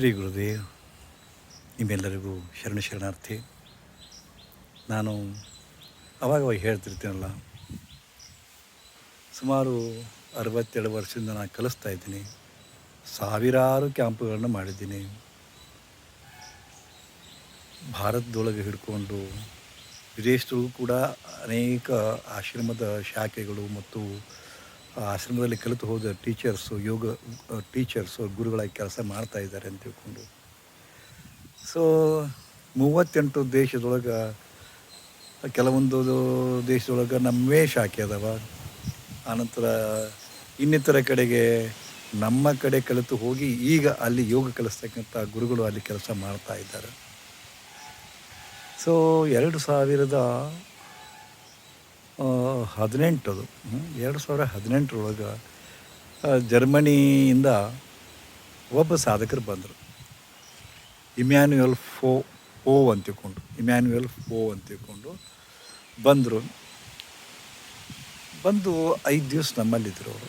ಶ್ರೀ ಗುರುದೇವ್, ನಿಮ್ಮೆಲ್ಲರಿಗೂ ಶರಣ ಶರಣಾರ್ಥಿ ನಾನು ಅವಾಗ ಹೇಳ್ತಿರ್ತೀನಲ್ಲ, ಸುಮಾರು ಅರವತ್ತೆರಡು ವರ್ಷದಿಂದ ನಾನು ಕಲಿಸ್ತಾ ಇದ್ದೀನಿ. ಸಾವಿರಾರು ಕ್ಯಾಂಪ್ಗಳನ್ನು ಮಾಡಿದ್ದೀನಿ. ಭಾರತದೊಳಗೆ ಹಿಡ್ಕೊಂಡು ವಿದೇಶದೊಳಗೂ ಕೂಡ ಅನೇಕ ಆಶ್ರಮದ ಶಾಖೆಗಳು ಮತ್ತು ಆಶ್ರಮದಲ್ಲಿ ಕಲಿತು ಹೋದ ಟೀಚರ್ಸು, ಯೋಗ ಟೀಚರ್ಸು, ಗುರುಗಳಾಗಿ ಕೆಲಸ ಮಾಡ್ತಾ ಇದ್ದಾರೆ ಅಂತ ತಿಳ್ಕೊಂಡು. ಸೊ ಮೂವತ್ತೆಂಟು ದೇಶದೊಳಗೆ, ಕೆಲವೊಂದು ದೇಶದೊಳಗೆ ನಮ್ಮವೇ ಶಾಖೆ ಅದಾವ. ಆನಂತರ ಇನ್ನಿತರ ಕಡೆಗೆ ನಮ್ಮ ಕಡೆ ಕಲಿತು ಹೋಗಿ ಈಗ ಅಲ್ಲಿ ಯೋಗ ಕಲಿಸ್ತಕ್ಕಂಥ ಗುರುಗಳು ಅಲ್ಲಿ ಕೆಲಸ ಮಾಡ್ತಾ ಇದ್ದಾರೆ. ಸೊ ಎರಡು ಸಾವಿರದ ಹದಿನೆಂಟದು ಅದು. ಎರಡು ಸಾವಿರ ಹದಿನೆಂಟರೊಳಗೆ ಜರ್ಮನಿಯಿಂದ ಒಬ್ಬ ಸಾಧಕರು ಬಂದರು. ಇಮ್ಯಾನ್ಯುಯಲ್ ಫೋ, ಓ ಅಂತ ತಿಳ್ಕೊಂಡು ಇಮ್ಯಾನ್ಯುಯಲ್ ಫೋ ಅಂತ ತಿಳ್ಕೊಂಡು ಬಂದರು. ಬಂದು ಐದು ದಿವಸ ನಮ್ಮಲ್ಲಿದ್ದರು ಅವರು.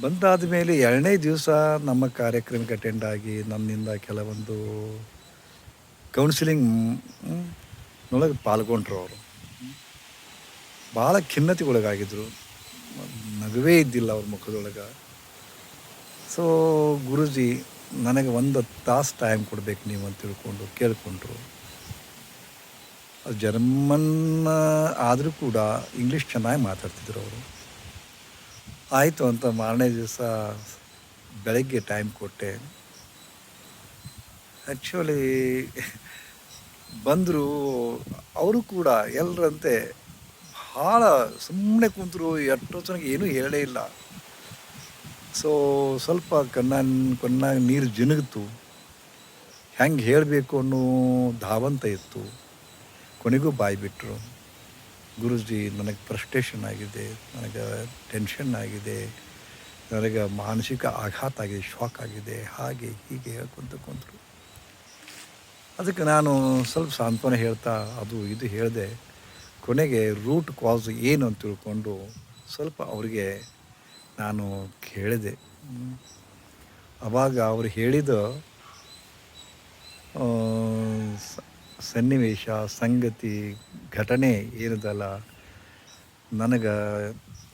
ಬಂದಾದ ಮೇಲೆ ಎರಡನೇ ದಿವಸ ನಮ್ಮ ಕಾರ್ಯಕ್ರಮಕ್ಕೆ ಅಟೆಂಡ್ ಆಗಿ ನನ್ನಿಂದ ಕೆಲವೊಂದು ಕೌನ್ಸಿಲಿಂಗ್ ನೊಳಗೆ ಪಾಲ್ಗೊಂಡ್ರು ಅವರು. ಭಾಳ ಖಿನ್ನತೆಗೊಳಗಾಗಿದ್ದರು ನಗುವೇ ಇದ್ದಿಲ್ಲ ಅವ್ರ ಮುಖದೊಳಗೆ. ಸೊ ಗುರುಜಿ, ನನಗೆ ಒಂದು ತಾಸು ಟೈಮ್ ಕೊಡ್ಬೇಕು ನೀವು ಅಂತ ತಿಳ್ಕೊಂಡು ಕೇಳಿಕೊಂಡ್ರು. ಜರ್ಮನ್ ಆದರೂ ಕೂಡ ಇಂಗ್ಲೀಷ್ ಚೆನ್ನಾಗಿ ಮಾತಾಡ್ತಿದ್ರು ಅವರು. ಆಯಿತು ಅಂತ ಮಾರನೇ ದಿವಸ ಬೆಳಗ್ಗೆ ಟೈಮ್ ಕೊಟ್ಟೆ. ಆ್ಯಕ್ಚುಲಿ ಬಂದರು, ಅವರು ಕೂಡ ಎಲ್ಲರಂತೆ ಭಾಳ ಸುಮ್ಮನೆ ಕೂತರು ಎಷ್ಟೋ ಚೆನ್ನಾಗಿ ಏನೂ ಹೇಳೇ ಇಲ್ಲ. ಸೊ ಸ್ವಲ್ಪ ಕಣ್ಣ ಕಣ್ಣಾಗ ನೀರು ಜಿನುಗಿತು. ಹೆಂಗೆ ಹೇಳಬೇಕು ಅನ್ನೋ ಧಾವಂತ ಇತ್ತು. ಕೊನೆಗೂ ಬಾಯಿ ಬಿಟ್ಟರು ಗುರುಜಿ, ನನಗೆ ಫ್ರಸ್ಟ್ರೇಷನ್ ಆಗಿದೆ, ನನಗೆ ಟೆನ್ಷನ್ ಆಗಿದೆ, ನನಗೆ ಮಾನಸಿಕ ಆಘಾತ ಆಗಿದೆ, ಶಾಕ್ ಆಗಿದೆ, ಹಾಗೆ ಹೀಗೆ ಹೇಳ್ಕೊಂತ ಕುಂತರು. ಅದಕ್ಕೆ ನಾನು ಸ್ವಲ್ಪ ಸಾಂತ್ವನ ಹೇಳ್ತಾ, ಅದು ಇದು ಹೇಳಿದೆ ಕೊನೆಗೆ ರೂಟ್ ಕಾಸ್ ಏನು ಅಂತ ತಿಳ್ಕೊಂಡು ಸ್ವಲ್ಪ ಅವರಿಗೆ ನಾನು ಕೇಳಿದೆ. ಆವಾಗ ಅವರು ಹೇಳಿದ ಸನ್ನಿವೇಶ, ಸಂಗತಿ, ಘಟನೆ ಏನದಲ್ಲ, ನನಗೆ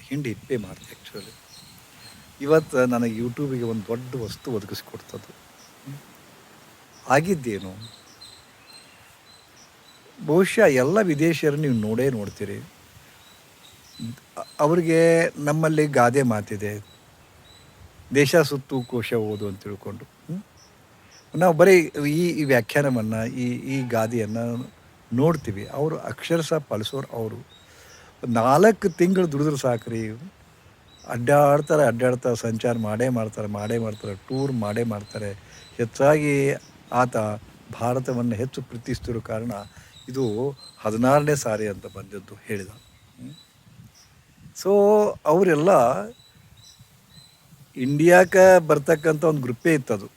ಹಿಂಡಿ ಹಿಪ್ಪೆ ಮಾಡಿದೆ ಆ್ಯಕ್ಚುಲಿ ಇವತ್ತು ನನಗೆ ಯೂಟ್ಯೂಬಿಗೆ ಒಂದು ದೊಡ್ಡ ವಸ್ತು ಒದಗಿಸ್ಕೊಡ್ತದ್ದು. ಆಗಿದ್ದೇನು? ಬಹುಶಃ ಎಲ್ಲ ವಿದೇಶಿಯರು ನೀವು ನೋಡೇ ನೋಡ್ತೀರಿ. ಅವ್ರಿಗೆ ನಮ್ಮಲ್ಲಿ ಗಾದೆ ಮಾತಿದೆ. ದೇಶ ಸುತ್ತು ಕೋಶ ಓದು ಅಂತ ತಿಳ್ಕೊಂಡು. ನಾವು ಬರೀ ಈ ಈ ವ್ಯಾಖ್ಯಾನವನ್ನು, ಈ ಈ ಗಾದೆಯನ್ನು ನೋಡ್ತೀವಿ. ಅವರು ಅಕ್ಷರಶಃ ಪಾಲಿಸೋರು ಅವರು. ನಾಲ್ಕು ತಿಂಗಳು ದುಡಿದ್ರೆ ಸಾಕ್ರಿ. ಅಡ್ಡಾಡ್ತಾರೆ ಅಡ್ಡಾಡ್ತಾರೆ, ಸಂಚಾರ ಮಾಡೇ ಮಾಡ್ತಾರೆ ಮಾಡೇ ಮಾಡ್ತಾರೆ, ಟೂರ್ ಮಾಡೇ ಮಾಡ್ತಾರೆ. ಹೆಚ್ಚಾಗಿ ಆತ ಭಾರತವನ್ನು ಹೆಚ್ಚು ಪ್ರೀತಿಸ್ತಿರೋ ಕಾರಣ ಇದು ಹದಿನಾರನೇ ಸಾರಿ ಅಂತ ಬಂದದ್ದು ಹೇಳಿದ. ಸೊ ಅವರೆಲ್ಲ ಇಂಡಿಯಾಕ್ಕೆ ಬರ್ತಕ್ಕಂಥ ಒಂದು ಗ್ರೂಪೇ ಇತ್ತದು.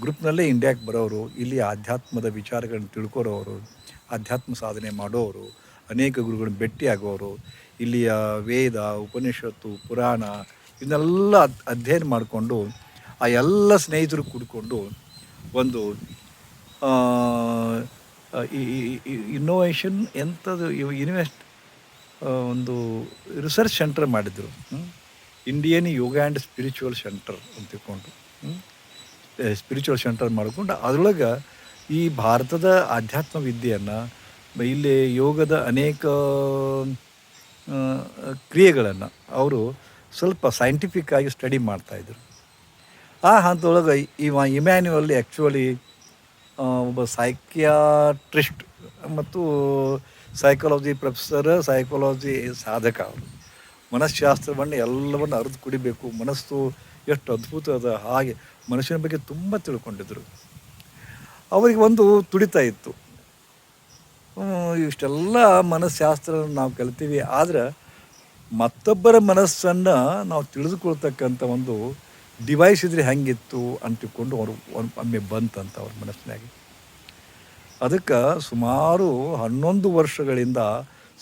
ಗ್ರೂಪ್ನಲ್ಲೇ ಇಂಡಿಯಾಕ್ಕೆ ಬರೋರು, ಇಲ್ಲಿ ಆಧ್ಯಾತ್ಮದ ವಿಚಾರಗಳನ್ನ ತಿಳ್ಕೊರೋರು, ಆಧ್ಯಾತ್ಮ ಸಾಧನೆ ಮಾಡೋರು, ಅನೇಕ ಗುರುಗಳನ್ನ ಭೇಟಿ ಆಗೋರು, ಇಲ್ಲಿಯ ವೇದ, ಉಪನಿಷತ್ತು, ಪುರಾಣ ಇದನ್ನೆಲ್ಲ ಅಧ್ಯಯನ ಮಾಡಿಕೊಂಡು ಆ ಎಲ್ಲ ಸ್ನೇಹಿತರು ಕೂಡಿಕೊಂಡು ಒಂದು ಇನ್ನೋವೇಷನ್ ಎಂಥದ್ದು ಇನ್ವೆಸ್ಟ್ ಒಂದು ರಿಸರ್ಚ್ ಸೆಂಟರ್ ಮಾಡಿದರು. Indian yoga and spiritual centre ಅಂತ ತಿಳ್ಕೊಂಡು ಸ್ಪಿರಿಚುವಲ್ ಸೆಂಟರ್ ಮಾಡಿಕೊಂಡು ಅದರೊಳಗೆ ಈ ಭಾರತದ ಆಧ್ಯಾತ್ಮ ವಿದ್ಯೆಯನ್ನು ಇಲ್ಲಿ ಯೋಗದ ಅನೇಕ ಕ್ರಿಯೆಗಳನ್ನು ಅವರು ಸ್ವಲ್ಪ ಸೈಂಟಿಫಿಕ್ ಆಗಿ ಸ್ಟಡಿ ಮಾಡ್ತಾಯಿದ್ರು ಆ ಹಂತದೊಳಗೆ ಇವ ಇಮ್ಯಾನ್ಯುವಲ್ಲಿ ಆ್ಯಕ್ಚುಲಿ ಒಬ್ಬ ಸೈಕ್ಯಾಟ್ರಿಸ್ಟ್ ಮತ್ತು ಸೈಕಾಲಜಿ ಪ್ರೊಫೆಸರ್, ಸೈಕಾಲಜಿ ಸಾಧಕ. ಅವರು ಮನಃಶಾಸ್ತ್ರವನ್ನು ಎಲ್ಲವನ್ನು ಅರಿದು ಕುಡಿಬೇಕು. ಮನಸ್ಸು ಎಷ್ಟು ಅದ್ಭುತ ಅದ ಹಾಗೆ ಮನುಷ್ಯನ ಬಗ್ಗೆ ತುಂಬ ತಿಳ್ಕೊಂಡಿದ್ರು. ಅವರಿಗೆ ಒಂದು ತುಡಿತ ಇತ್ತು. ಇಷ್ಟೆಲ್ಲ ಮನಸ್ಶಾಸ್ತ್ರ ನಾವು ಕಲಿತೀವಿ. ಆದರೆ ಮತ್ತೊಬ್ಬರ ಮನಸ್ಸನ್ನು ನಾವು ತಿಳಿದುಕೊಳ್ತಕ್ಕಂಥ ಒಂದು ಡಿವೈಸ್ ಇದ್ರೆ ಹೆಂಗಿತ್ತು ಅಂತ ತಿಳ್ಕೊಂಡು ಅವರು ಒಮ್ಮೆ ಬಂತಂತ ಅವ್ರ ಮನಸ್ಸಿನಾಗೆ. ಅದಕ್ಕೆ ಸುಮಾರು ಹನ್ನೊಂದು ವರ್ಷಗಳಿಂದ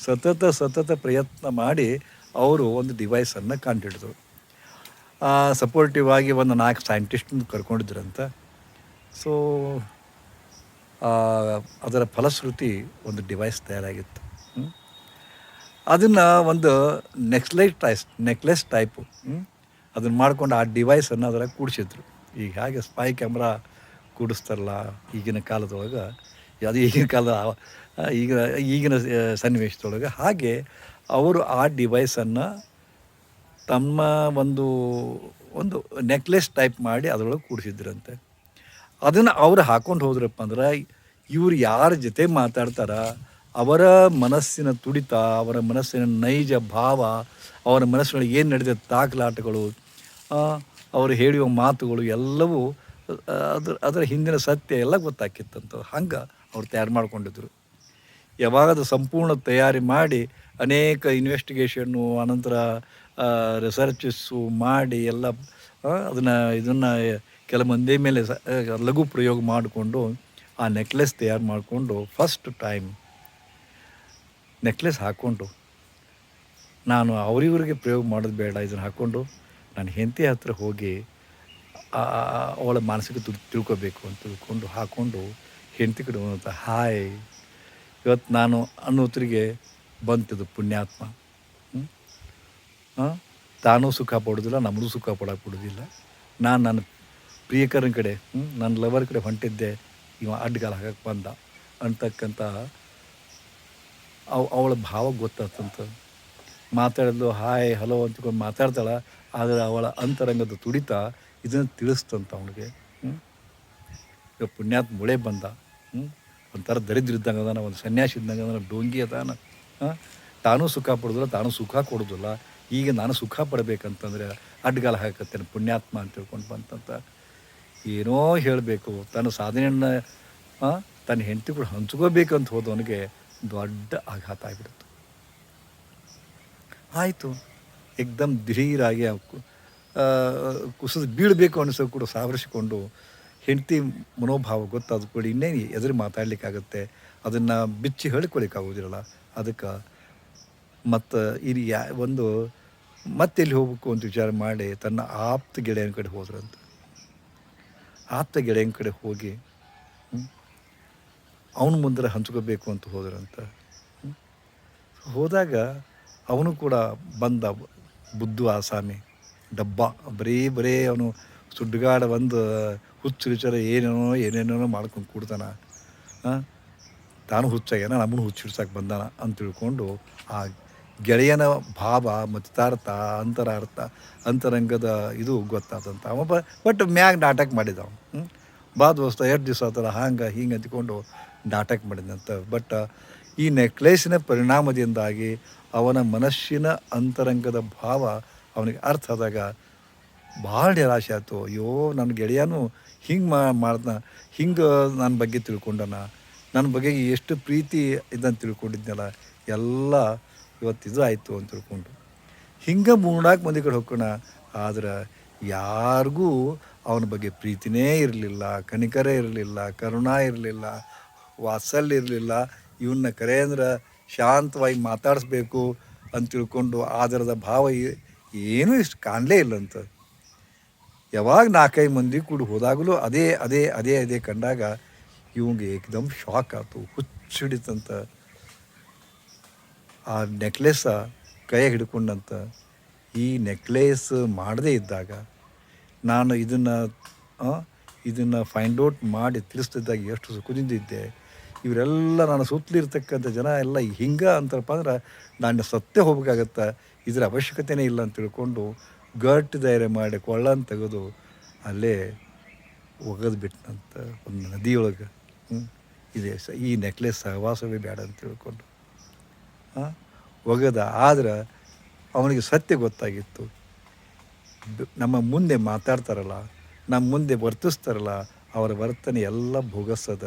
ಸತತ ಸತತ ಪ್ರಯತ್ನ ಮಾಡಿ ಅವರು ಒಂದು ಡಿವೈಸನ್ನು ಕಂಡುಹಿಡಿದ್ರು ಸಪೋರ್ಟಿವ್ ಆಗಿ ಒಂದು ನಾಲ್ಕು ಸೈಂಟಿಸ್ಟನ್ನು ಕರ್ಕೊಂಡಿದ್ರಂತ. ಸೊ ಅದರ ಫಲಶ್ರುತಿ ಒಂದು ಡಿವೈಸ್ ತಯಾರಾಗಿತ್ತು. ಅದನ್ನು ಒಂದು ನೆಕ್ಸ್ಲೈಟ್ ಟೈಸ್ ನೆಕ್ಲೆಸ್ ಟೈಪು ಅದನ್ನು ಮಾಡ್ಕೊಂಡು ಆ ಡಿವೈಸನ್ನು ಅನ್ನೋದ್ರಾಗ ಕೂಡಿಸಿದ್ರು. ಈಗ ಹಾಗೆ ಸ್ಪೈ ಕ್ಯಾಮ್ರಾ ಕೂಡಿಸ್ತಾರಲ್ಲ ಈಗಿನ ಕಾಲದೊಳಗೆ, ಅದು ಈಗಿನ ಕಾಲದ ಈಗ, ಈಗಿನ ಸನ್ನಿವೇಶದೊಳಗೆ ಹಾಗೆ ಅವರು ಆ ಡಿವೈಸನ್ನು ತಮ್ಮ ಒಂದು ಒಂದು ನೆಕ್ಲೆಸ್ ಟೈಪ್ ಮಾಡಿ ಅದರೊಳಗೆ ಕೂಡಿಸಿದ್ರಂತೆ. ಅದನ್ನು ಅವ್ರು ಹಾಕೊಂಡು ಹೋದ್ರಪ್ಪ ಅಂದ್ರೆ ಇವ್ರು ಯಾರ ಜೊತೆ ಮಾತಾಡ್ತಾರ, ಅವರ ಮನಸ್ಸಿನ ತುಡಿತ, ಅವರ ಮನಸ್ಸಿನ ನೈಜ ಭಾವ, ಅವರ ಮನಸ್ಸಿನೊಳಗೆ ಏನು ನಡೆದ ದಾಖಲಾಟಗಳು ಅವರು ಹೇಳುವ ಮಾತುಗಳು ಎಲ್ಲವೂ ಅದ್ರ, ಅದರ ಹಿಂದಿನ ಸತ್ಯ ಎಲ್ಲ ಗೊತ್ತಾಕಿತ್ತಂತ. ಹಂಗೆ ಅವ್ರು ತಯಾರು ಮಾಡಿಕೊಂಡಿದ್ರು. ಯಾವಾಗ ಅದು ಸಂಪೂರ್ಣ ತಯಾರಿ ಮಾಡಿ ಅನೇಕ ಇನ್ವೆಸ್ಟಿಗೇಷನ್ನು ಅನಂತರ ರಿಸರ್ಚಸ್ಸು ಮಾಡಿ ಎಲ್ಲ ಅದನ್ನು, ಇದನ್ನು ಕೆಲ ಮಂದಿ ಮೇಲೆ ಲಘು ಪ್ರಯೋಗ ಮಾಡಿಕೊಂಡು ಆ ನೆಕ್ಲೆಸ್ ತಯಾರು ಮಾಡಿಕೊಂಡು ಫಸ್ಟ್ ಟೈಮ್ ನೆಕ್ಲೆಸ್ ಹಾಕ್ಕೊಂಡು ನಾನು ಅವರಿವರಿಗೆ ಪ್ರಯೋಗ ಮಾಡೋದು ಬೇಡ, ಇದನ್ನು ಹಾಕ್ಕೊಂಡು ನಾನು ಹೆಂಡತಿ ಹತ್ರ ಹೋಗಿ ಅವಳ ಮಾನಸಿಕ ದುಡ್ಡು ತಿಳ್ಕೊಬೇಕು ಅಂತ ತಿಳ್ಕೊಂಡು ಹಾಕ್ಕೊಂಡು ಹೆಂಡತಿ ಕಡೆ ಬಂದಂಥ ಹಾಯ್, ಇವತ್ತು ನಾನು ಅನ್ನೋತ್ರಿಗೆ ಬಂತಿದ್ದು ಪುಣ್ಯಾತ್ಮ. ಹ್ಞೂ? ತಾನೂ ಸುಖ ಪಡೋದಿಲ್ಲ, ನಮಗೂ ಸುಖ ಪಡೋಕೆ ಬಿಡೋದಿಲ್ಲ ನಾನು ನನ್ನ ಪ್ರಿಯಕರನ ಕಡೆ ಹ್ಞೂ ನನ್ನ ಲವರ್ ಕಡೆ ಹೊಂಟಿದ್ದೆ, ಇವ ಅಡ್ಡಗಾಲ ಹಾಕಕ್ಕೆ ಬಂದ ಅಂತಕ್ಕಂಥ ಅವ, ಅವಳ ಭಾವ ಗೊತ್ತಾತಂತ. ಮಾತಾಡಲು ಹಾಯ್ ಹಲೋ ಅಂತಕೊಂಡು ಮಾತಾಡ್ತಾಳೆ. ಆದರೆ ಅವಳ ಅಂತರಂಗದ ತುಡಿತ ಇದನ್ನು ತಿಳಿಸ್ತಂತ ಅವನಿಗೆ. ಈಗ ಪುಣ್ಯಾತ್ ಮುಳೆ ಬಂದ. ಹ್ಞೂ ಒಂಥರ ದರಿದ್ರ ಇದ್ದಂಗೆ ಅದಾನ, ಒಂದು ಸನ್ಯಾಸಿ ಇದ್ದಂಗೆ ಅದಾನ, ಡೋಂಗಿ ಅದಾನ. ಹಾಂ? ತಾನೂ ಸುಖ ಪಡೋದಿಲ್ಲ, ತಾನೂ ಸುಖ ಕೊಡೋದಿಲ್ಲ. ಈಗ ನಾನು ಸುಖ ಪಡಬೇಕಂತಂದರೆ ಅಡ್ಗಾಲ ಹಾಕತ್ತೇನೆ, ಪುಣ್ಯಾತ್ಮ ಅಂತ ತಿಳ್ಕೊಂಡು ಬಂತಂತ. ಏನೋ ಹೇಳಬೇಕು, ತನ್ನ ಸಾಧನೆಯನ್ನು ತನ್ನ ಹೆಂಡತಿ ಕೂಡ ಹಂಚ್ಕೋಬೇಕಂತ ಹೋದವನಿಗೆ ದೊಡ್ಡ ಆಘಾತ ಆಗಿಬಿಡ್ತು ಆಯಿತು. ಏಕ್ದಮ್ ಧೀರಾಗಿ ಕುಸಿದು ಬೀಳಬೇಕು ಅನಿಸೋ ಕೂಡ ಸಾವರಿಸಿಕೊಂಡು ಹೆಂಡತಿ ಮನೋಭಾವ ಗೊತ್ತಾದ ಕೂಡ ಇನ್ನೇನು ಎದುರು ಮಾತಾಡ್ಲಿಕ್ಕಾಗತ್ತೆ. ಅದನ್ನು ಬಿಚ್ಚಿ ಹೇಳ್ಕೊಳಿಕ್ಕಾಗೋದಿರಲ್ಲ. ಅದಕ್ಕೆ ಮತ್ತು ಇಲ್ಲಿ ಯಾ ಒಂದು ಮತ್ತೆಲ್ಲಿ ಹೋಗ್ಬೇಕು ಅಂತ ವಿಚಾರ ಮಾಡಿ ತನ್ನ ಆಪ್ತ ಗೆಳೆಯನ ಕಡೆ ಹೋದ್ರಂತ. ಆಪ್ತ ಗೆಳೆಯನ ಕಡೆ ಹೋಗಿ ಅವನ ಮುಂದೆ ಹಂಚ್ಕೋಬೇಕು ಅಂತ ಹೋದ್ರಂತ. ಹೋದಾಗ ಅವನು ಕೂಡ ಬಂದ ಬುದ್ದು ಆಸಾಮಿ. ಡಬ್ಬ. ಬರೀ ಬರೀ ಅವನು ಸುಡ್ಗಾಡ ಬಂದು ಹುಚ್ಚು ವಿಚಾರ ಏನೇನೋ ಏನೇನೋ ಮಾಡ್ಕೊಂಡು ಕೂಡ್ತಾನೆ? ತಾನು ಹುಚ್ಚಾಗ್ಯಾನ, ನಮ್ಮನ್ನು ಹುಚ್ಚು ಹಿಡ್ಸಕ್ಕೆ ಬಂದಾನ ಅಂತ ತಿಳ್ಕೊಂಡು ಆ ಗೆಳೆಯನ ಭಾವ ಮತಾರ್ಥ ಅಂತರಾರ್ಥ, ಅಂತರಂಗದ ಇದು ಗೊತ್ತಾದಂಥ ಅವ ಬಟ್ ಮ್ಯಾಗ ನಾಟಕ ಮಾಡಿದ ಹ್ಞೂ ಹ್ಮ್? ಬಾ ದೋಸ್ತ ಎರಡು ದಿವಸ ಆತಲ್ಲ ಹಂಗೆ, ಹಿಂಗೆ ಅಂತಕೊಂಡು ನಾಟಕ ಮಾಡಿದಂತ. ಬಟ್ ಈ ನೆಕ್ಲೇಸಿನ ಪರಿಣಾಮದಿಂದಾಗಿ ಅವನ ಮನಸ್ಸಿನ ಅಂತರಂಗದ ಭಾವ ಅವನಿಗೆ ಅರ್ಥ ಆದಾಗ ಭಾಳ ನಿರಾಶೆ ಆಯ್ತು. ಅಯ್ಯೋ ನನ್ನ ಗೆಳೆಯನು ಹಿಂಗೆ ಮಾ ಮಾಡ್ದ ಹಿಂಗೆ ನನ್ನ ಬಗ್ಗೆ ತಿಳ್ಕೊಂಡನ ನನ್ನ ಬಗ್ಗೆ ಎಷ್ಟು ಪ್ರೀತಿ ಇದನ್ನು ತಿಳ್ಕೊಂಡಿದ್ನಲ್ಲ, ಎಲ್ಲ ಇವತ್ತು ಇದು ಆಯಿತು ಅಂತ ತಿಳ್ಕೊಂಡು. ಹಿಂಗೆ ಮೂರ್ನಾಲ್ಕು ಮಂದಿ ಕಡೆ ಹೋಗೋಣ ಆದ್ರೆ ಯಾರಿಗೂ ಅವನ ಬಗ್ಗೆ ಪ್ರೀತಿನೇ ಇರಲಿಲ್ಲ, ಕನಿಕರ ಇರಲಿಲ್ಲ, ಕರುಣಾ ಇರಲಿಲ್ಲ, ವಾತ್ಸಲ್ಯ ಇರಲಿಲ್ಲ ಇವನ್ನ ಕರೆ ಅಂದ್ರೆ ಶಾಂತವಾಗಿ ಮಾತಾಡಿಸ್ಬೇಕು ಅಂತ ತಿಳ್ಕೊಂಡು ಆದರದ ಭಾವ ಏನೂ ಇಷ್ಟು ಕಾಣಲೇ ಇಲ್ಲಂತ ಯಾವಾಗ ನಾಲ್ಕೈದು ಮಂದಿ ಕೂಡ ಹೋದಾಗಲೂ ಅದೇ ಅದೇ ಅದೇ ಅದೇ ಕಂಡಾಗ ಇವಂಗೆ ಏಕ್ದಮ್ ಶಾಕ್ ಆಯ್ತು ಹುಚ್ಚಿಡಿತಂತ ಆ ನೆಕ್ಲೆಸ ಕೈ ಹಿಡ್ಕೊಂಡಂತ. ಈ ನೆಕ್ಲೆಸ್ ಮಾಡದೇ ಇದ್ದಾಗ ನಾನು ಇದನ್ನು ಇದನ್ನು ಫೈಂಡ್ ಔಟ್ ಮಾಡಿ ತಿಳಿಸ್ತಿದ್ದಾಗ ಎಷ್ಟು ಸುಖದಿಂದ ಇದ್ದೆ. ಇವರೆಲ್ಲ ನಾನು ಸುತ್ತಲಿರ್ತಕ್ಕಂಥ ಜನ ಎಲ್ಲ ಹಿಂಗೆ ಅಂತಾರಪ್ಪ ಅಂದ್ರೆ ನಾನು ಸತ್ತೇ ಹೋಗ್ಬೇಕಾಗತ್ತೆ. ಇದರ ಅವಶ್ಯಕತೆನೇ ಇಲ್ಲ ಅಂತ ತಿಳ್ಕೊಂಡು ಗಟ್ಟಿ ಧೈರ್ಯ ಮಾಡಿ ಕೊಳ್ಳನ್ ತೆಗೆದು ಅಲ್ಲೇ ಒಗೆದು ಬಿಟ್ಟನಂತ ಒಂದು ನದಿಯೊಳಗೆ. ಹ್ಞೂ ಇದೆ ಸ ಈ ನೆಕ್ಲೆಸ್ ಸಹವಾಸವೇ ಬೇಡ ಅಂತ ತಿಳ್ಕೊಂಡು. ಹಾಂ ಒಗೆದ ಆದ್ರೆ ಅವನಿಗೆ ಸತ್ಯ ಗೊತ್ತಾಗಿತ್ತು. ನಮ್ಮ ಮುಂದೆ ಮಾತಾಡ್ತಾರಲ್ಲ, ನಮ್ಮ ಮುಂದೆ ವರ್ತಿಸ್ತಾರಲ್ಲ, ಅವರ ವರ್ತನೆ ಎಲ್ಲ ಭೋಗಸದ.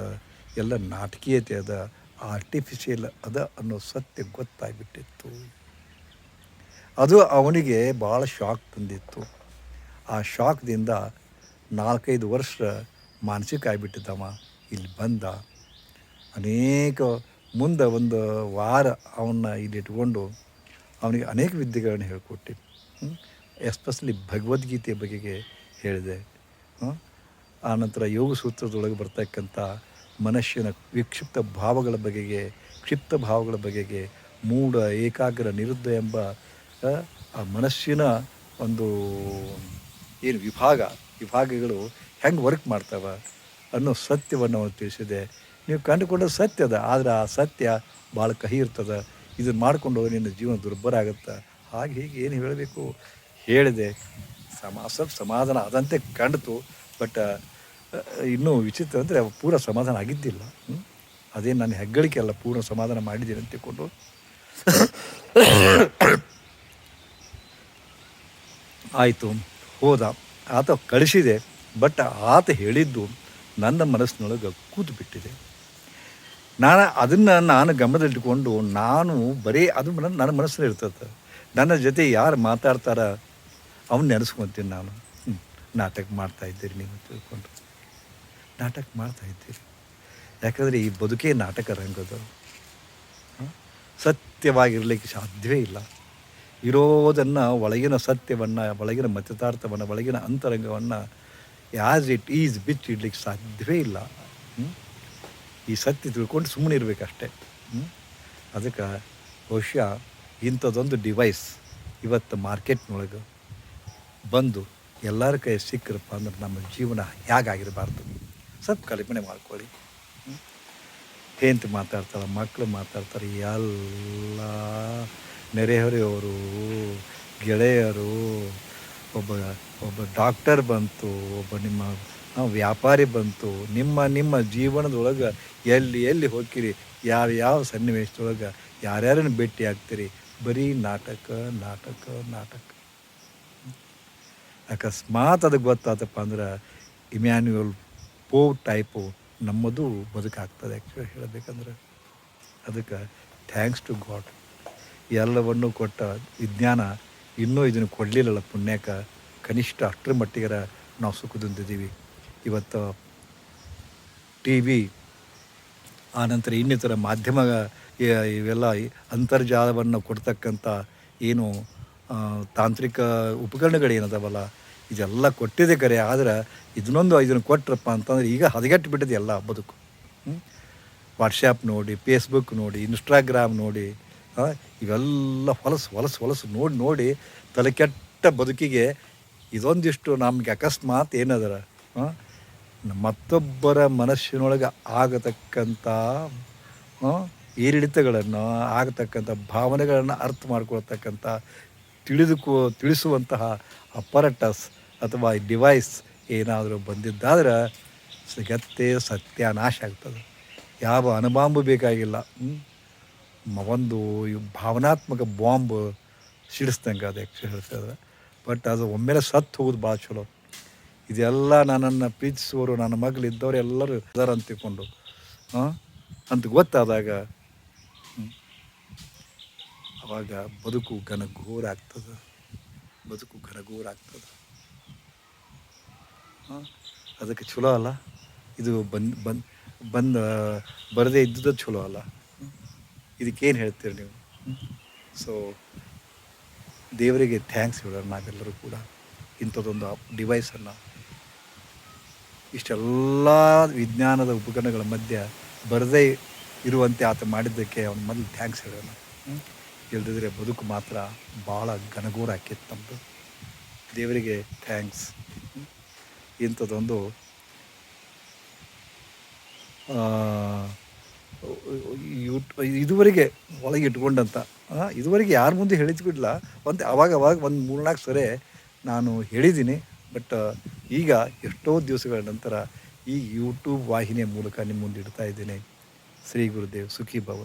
ಎಲ್ಲ ನಾಟಕೀಯತೆ ಅದ ಆರ್ಟಿಫಿಷಿಯಲ್ ಅದ ಅನ್ನೋ ಸತ್ಯ ಗೊತ್ತಾಗ್ಬಿಟ್ಟಿತ್ತು. ಅದು ಅವನಿಗೆ ಭಾಳ ಶಾಕ್ ತಂದಿತ್ತು. ಆ ಶಾಕ್ದಿಂದ ನಾಲ್ಕೈದು ವರ್ಷ ಮಾನಸಿಕ ಆಗಿಬಿಟ್ಟಿದ್ದವ ಇಲ್ಲಿ ಬಂದ. ಅನೇಕ ಮುಂದೆ ಒಂದು ವಾರ ಅವನ್ನ ಇಲ್ಲಿ ಇಟ್ಕೊಂಡು ಅವನಿಗೆ ಅನೇಕ ವಿದ್ಯೆಗಳನ್ನು ಹೇಳಿಕೊಟ್ಟೆ. ಎಸ್ಪೆಷಲಿ ಭಗವದ್ಗೀತೆ ಬಗೆಗೆ ಹೇಳಿದೆ? ಆನಂತರ ಯೋಗ ಸೂತ್ರದೊಳಗೆ ಬರ್ತಕ್ಕಂಥ ಮನುಷ್ಯನ ವಿಕ್ಷಿಪ್ತ ಭಾವಗಳ ಬಗೆಗೆ ಕ್ಷಿಪ್ತ ಭಾವಗಳ ಬಗೆಗೆ ಮೂಢ ಏಕಾಗ್ರ ನಿರುದ್ಧ ಎಂಬ ಆ, ಮನಸ್ಸಿನ ಒಂದು ಏನು ವಿಭಾಗ ವಿಭಾಗಗಳು ಹೆಂಗೆ ವರ್ಕ್ ಮಾಡ್ತಾವ ಅನ್ನೋ ಸತ್ಯವನ್ನು ಅವನು ತಿಳಿಸಿದೆ. ನೀವು ಕಂಡುಕೊಂಡ ಸತ್ಯದ ಆದರೆ ಆ ಸತ್ಯ ಭಾಳ ಕಹಿ ಇರ್ತದೆ. ಇದನ್ನು ಮಾಡಿಕೊಂಡು ನಿನ್ನ ಜೀವನ ದುರ್ಬರ ಆಗುತ್ತೆ. ಹಾಗೆ ಹೀಗೆ ಏನು ಹೇಳಬೇಕು? ಹೇಳಿದೆ. ಸಮ ಸ್ವಲ್ಪ ಸಮಾಧಾನ ಆದಂತೆ ಕಂಡಿತು ಬಟ್ ಇನ್ನೂ ವಿಚಿತ್ರ ಅಂದರೆ ಪೂರ ಸಮಾಧಾನ ಆಗಿದ್ದಿಲ್ಲ. ಅದೇ ನನ್ನ ಹೆಗ್ಗಳಿಕೆ ಅಲ್ಲ ಪೂರ್ಣ ಸಮಾಧಾನ ಮಾಡಿದ್ದೀನಿ ಅಂತ ತಿಳ್ಕೊಂಡು. ಆಯಿತು, ಹೋದ. ಆತ ಕಳಿಸಿದೆ, ಬಟ್ ಆತ ಹೇಳಿದ್ದು ನನ್ನ ಮನಸ್ಸಿನೊಳಗೆ ಕೂತು ಬಿಟ್ಟಿದೆ ನಾನು ಅದನ್ನು ನಾನು ಗಮನದಲ್ಲಿಟ್ಟುಕೊಂಡು ನಾನು ಬರೀ ಅದು ನನ್ನ ಮನಸ್ಸಲ್ಲಿ ಇರ್ತದೆ. ನನ್ನ ಜೊತೆ ಯಾರು ಮಾತಾಡ್ತಾರ ಅವನ್ನ ನೆನೆಸ್ಕೊತೀನಿ ನಾನು. ನಾಟಕ ಮಾಡ್ತಾ ಇದ್ದೀರಿ ನೀವು ತಿಳ್ಕೊಂಡು. ನಾಟಕ ಮಾಡ್ತಾ ಇದ್ದೀರಿ. ಯಾಕಂದರೆ ಈ ಬದುಕೇ ನಾಟಕ ರಂಗದ ಸತ್ಯವಾಗಿರಲಿಕ್ಕೆ ಸಾಧ್ಯವೇ ಇಲ್ಲ. ಇರೋದನ್ನು ಒಳಗಿನ ಸತ್ಯವನ್ನು, ಒಳಗಿನ ಮತದಾರ್ಥವನ್ನು, ಒಳಗಿನ ಅಂತರಂಗವನ್ನು ಯಾಸ್ ಇಟ್, ಈಸ್ ಬಿಚ್ಚಿ ಇಡ್ಲಿಕ್ಕೆ ಸಾಧ್ಯವೇ ಇಲ್ಲ. ಈ ಸತ್ಯ ತಿಳ್ಕೊಂಡು ಸುಮ್ಮನೆ ಇರಬೇಕಷ್ಟೆ. ಅದಕ್ಕೆ ಬಹುಶಃ ಇಂಥದ್ದೊಂದು ಡಿವೈಸ್ ಇವತ್ತು ಮಾರ್ಕೆಟ್ನೊಳಗೆ ಬಂದು ಎಲ್ಲರ ಕೈ ಸಿಕ್ಕರಪ್ಪ ಅಂದ್ರೆ ನಮ್ಮ ಜೀವನ ಹೇಗಾಗಿರಬಾರ್ದು ಸ್ವಲ್ಪ ಕಲ್ಪನೆ ಮಾಡ್ಕೊಳ್ಳಿ. ಹೇಂತ ಹೆಂಡತಿ ಮಾತಾಡ್ತಾಳೆ ಮಕ್ಕಳು ಮಾತಾಡ್ತಾರೆ, ಎಲ್ಲ ನೆರೆಹೊರೆಯವರು ಗೆಳೆಯರು, ಒಬ್ಬ ಒಬ್ಬ ಡಾಕ್ಟರ್ ಬಂತು, ಒಬ್ಬ ನಿಮ್ಮ ವ್ಯಾಪಾರಿ ಬಂತು, ನಿಮ್ಮ ನಿಮ್ಮ ಜೀವನದೊಳಗೆ ಎಲ್ಲಿ ಎಲ್ಲಿ ಹೋಗ್ತೀರಿ ಯಾವ ಯಾವ ಸನ್ನಿವೇಶದೊಳಗೆ ಯಾರ್ಯಾರನ್ನು ಭೇಟಿ ಆಗ್ತೀರಿ, ಬರೀ ನಾಟಕ ನಾಟಕ ನಾಟಕ. ಅಕಸ್ಮಾತ್ ಅದಕ್ಕೆ ಗೊತ್ತಾತಪ್ಪ ಅಂದ್ರೆ ಇಮ್ಯಾನ್ಯುಯಲ್ ಪೋ ಟೈಪು ನಮ್ಮದು ಬದುಕಾಗ್ತದೆ ಆ್ಯಕ್ಚುಲಿ ಹೇಳಬೇಕಂದ್ರೆ. ಅದಕ್ಕೆ ಥ್ಯಾಂಕ್ಸ್ ಟು ಗಾಡ್ ಎಲ್ಲವನ್ನು ಕೊಟ್ಟ ವಿಜ್ಞಾನ ಇನ್ನೂ ಇದನ್ನು ಕೊಡಲಿಲ್ಲಲ್ಲ ಪುಣ್ಯಕ್ಕೆ ಕನಿಷ್ಠ ಅಷ್ಟರ ಮಟ್ಟಿಗರ ನಾವು ಸುಖದಿಂದಿದ್ದೀವಿ ಇವತ್ತು ಟಿ ವಿ ಆನಂತರ ಇನ್ನಿತರ ಮಾಧ್ಯಮ ಇವೆಲ್ಲ ಅಂತರ್ಜಾಲವನ್ನು ಕೊಡ್ತಕ್ಕಂಥ ಏನು ತಾಂತ್ರಿಕ ಉಪಕರಣಗಳೇನದಾವಲ್ಲ ಇದೆಲ್ಲ ಕೊಟ್ಟಿದೆ ಕರೆ, ಆದ್ರೆ ಇದನ್ನೊಂದು ಇದನ್ನು ಕೊಟ್ರಪ್ಪ ಅಂತಂದ್ರೆ ಈಗ ಹದಗೆಟ್ಟು ಬಿಟ್ಟಿದೆ ಎಲ್ಲ ಬದುಕು ವಾಟ್ಸಾಪ್ ನೋಡಿ ಫೇಸ್ಬುಕ್ ನೋಡಿ ಇನ್ಸ್ಟಾಗ್ರಾಮ್ ನೋಡಿ ಇವೆಲ್ಲ ಹೊಲಸು ಹೊಲಸು ಹೊಲಸು ನೋಡಿ ನೋಡಿ ತಲೆ ಕೆಟ್ಟ ಬದುಕಿಗೆ ಇದೊಂದಿಷ್ಟು ನಮಗೆ ಅಕಸ್ಮಾತ್ ಏನದರ ಮತ್ತೊಬ್ಬರ ಮನಸ್ಸಿನೊಳಗೆ ಆಗತಕ್ಕಂಥ ಏರಿಳಿತಗಳನ್ನು ಆಗತಕ್ಕಂಥ ಭಾವನೆಗಳನ್ನು ಅರ್ಥ ಮಾಡ್ಕೊಳ್ತಕ್ಕಂಥ ತಿಳಿದುಕೋ, ತಿಳಿಸುವಂತಹ ಅಪರಟಸ್ ಅಥವಾ ಡಿವೈಸ್ ಏನಾದರೂ ಬಂದಿದ್ದಾದ್ರೆ ಸತ್ಯ ನಾಶ ಆಗ್ತದೆ. ಯಾವ ಅನುಬಾಂಬು ಬೇಕಾಗಿಲ್ಲ. ಒಂದು ಭಾವನಾತ್ಮಕ ಬಾಂಬ್ ಸಿಡಿಸ್ದಂಗೆ ಅದು ಆ್ಯಕ್ಚುಲಿ ಹೇಳ್ತದೆ ಬಟ್ ಅದು ಒಮ್ಮೆಲೆ ಸತ್ತು ಹೋಗೋದು ಭಾಳ ಚಲೋ. ಇದೆಲ್ಲ ನನ್ನನ್ನು ಪ್ರೀತಿಸುವವರು, ನನ್ನ ಮಗಳು ಇದ್ದವರು ಎಲ್ಲರೂ ಇದಾರೆ ಅಂತ ತಿಳ್ಕೊಂಡು ಹಾಂ? ಅಂತ ಗೊತ್ತಾದಾಗ ಅವಾಗ ಬದುಕು ಘನಘೋರ ಆಗ್ತದೆ. ಬದುಕು ಘನಘೋರ ಆಗ್ತದೆ. ಅದಕ್ಕೆ ಚಲೋ ಅಲ್ಲ? ಇದು ಬಂದ್ ಬಂದ್, ಬಂದ, ಬರದೇ ಇದ್ದುದ ಚಲೋ ಅಲ್ಲ. ಇದಕ್ಕೇನು ಹೇಳ್ತೀರಿ ನೀವು? ಸೊ ದೇವರಿಗೆ ಥ್ಯಾಂಕ್ಸ್ ಹೇಳೋಣ ನಾವೆಲ್ಲರೂ ಕೂಡ ಇಂಥದ್ದೊಂದು ಡಿವೈಸನ್ನು ಇಷ್ಟೆಲ್ಲ ವಿಜ್ಞಾನದ ಉಪಕರಣಗಳ ಮಧ್ಯೆ ಬರದೇ ಇರುವಂತೆ ಆತ ಮಾಡಿದ್ದಕ್ಕೆ ಅವನ ಮೊದಲು ಥ್ಯಾಂಕ್ಸ್ ಹೇಳೋಣ. ಇಲ್ಲದಿದ್ರೆ ಬದುಕು ಮಾತ್ರ ಭಾಳ ಘನಘೋರ ಹಾಕಿತ್ತು ನಮ್ಮದು ದೇವರಿಗೆ ಥ್ಯಾಂಕ್ಸ್ ಇಂಥದ್ದೊಂದು ಯೂಟ್ ಇದುವರೆಗೆ ಒಳಗೆ ಇಟ್ಕೊಂಡಂತ ಇದುವರೆಗೆ ಯಾರ ಮುಂದೆ ಹೇಳಿದ್ಬಿಡ್ಲ ಒಂದು ಅವಾಗ ಅವಾಗ ಒಂದು ಮೂರ್ನಾಲ್ಕು ಸರಿ ನಾನು ಹೇಳಿದ್ದೀನಿ. ಬಟ್ ಈಗ ಎಷ್ಟೋ ದಿವಸಗಳ ನಂತರ ಈ ಯೂಟ್ಯೂಬ್ ವಾಹಿನಿಯ ಮೂಲಕ ನಿಮ್ಮ ಮುಂದೆ ಇಡ್ತಾ ಇದ್ದೀನಿ. ಶ್ರೀ ಗುರುದೇವ್ ಸುಖಿ ಭವ